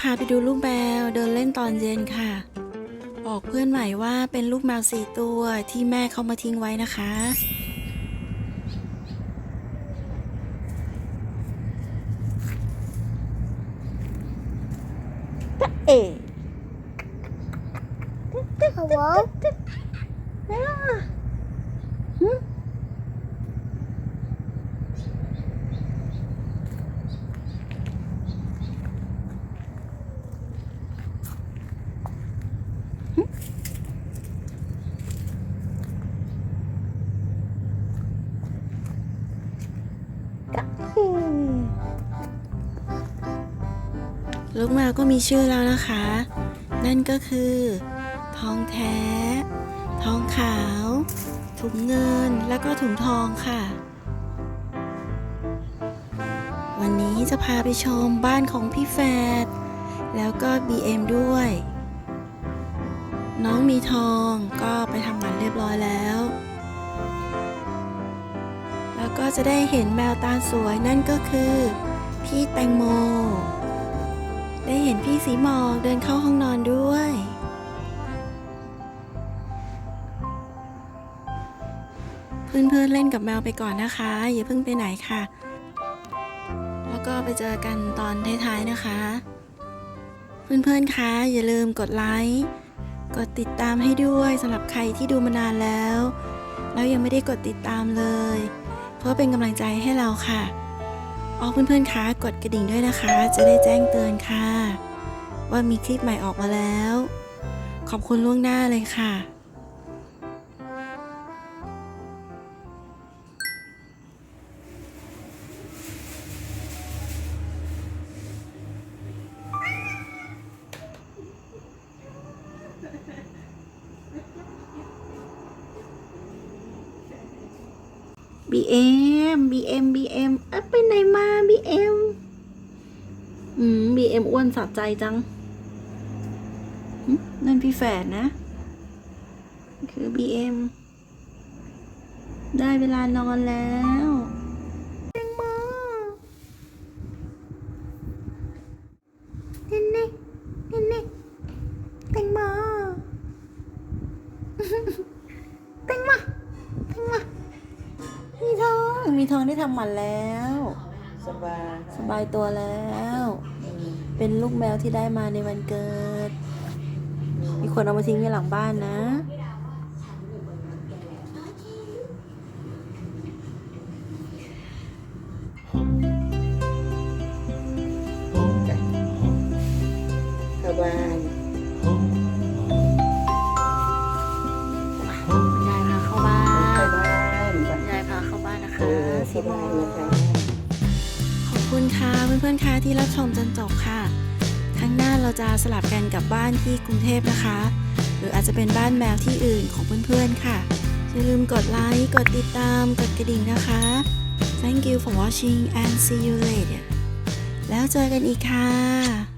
พาไปดูลูกแมวเดินเล่นตอนเย็นค่ะ บอกเพื่อนใหม่ว่าเป็นลูกแมวสี่ตัวที่แม่เขามาทิ้งไว้นะคะ เอ๋ Hello? ลูกแมวก็มีชื่อแล้วนะคะ นั่นก็คือ ทองแท้ ทองขาว ถุงเงินแล้วก็ถุงทองค่ะ วันนี้จะพาไปชมบ้านของพี่แฟดแล้วก็ BM ด้วย น้องมีทองก็ไปทำงานเรียบร้อยแล้ว แล้วก็จะได้เห็นแมวตาสวยนั่นก็คือ พี่แตงโม ได้เห็นพี่สีหมอกเดินเข้าห้องนอนด้วย เพื่อนๆเล่นกับแมวไปก่อนนะคะ อย่าเพิ่งไปไหนค่ะ แล้วก็ไปเจอกันตอนท้ายๆนะคะ เพื่อนๆคะอย่าลืมกดไลค์กดติดตามให้ด้วยสำหรับใครที่ดูมานานแล้ว แล้วยังไม่ได้กดติดตามเลย เพื่อเป็นกำลังใจให้เราค่ะ อ๋อเพื่อนๆคะกดกระดิ่งด้วยนะคะ จะได้แจ้งเตือนค่ะ ว่ามีคลิปใหม่ออกมาแล้ว ขอบคุณล่วงหน้าเลยค่ะ บีเอ็มบีเอ็มบีเอ็มเอ๊ะไปไหนมาบีเอ็มอืมบีเอ็มอ้วนสะใจจังนั่นพี่แฝดนะ คือบีเอ็มได้เวลานอนแล้วเต็งมาเน่เน่เน่เน่เต็งมาเต็งมา ทองมีทองได้ทำหมันแล้ว สบายสบายตัวแล้วเป็นลูกแมวที่ได้มาในวันเกิด มีคนเอามาทิ้งไว้หลังบ้านนะ สบายย เพื่อนๆคะที่รับชมจนจบค่ะ ครั้งหน้าเราจะสลับกันกับบ้านที่กรุงเทพนะคะ หรืออาจจะเป็นบ้านแมวที่อื่นของเพื่อนๆค่ะ อย่าลืมกดไลค์ กดติดตาม กดกระดิ่งนะคะ Thank you for watching and see you later แล้วเจอกันอีกค่ะ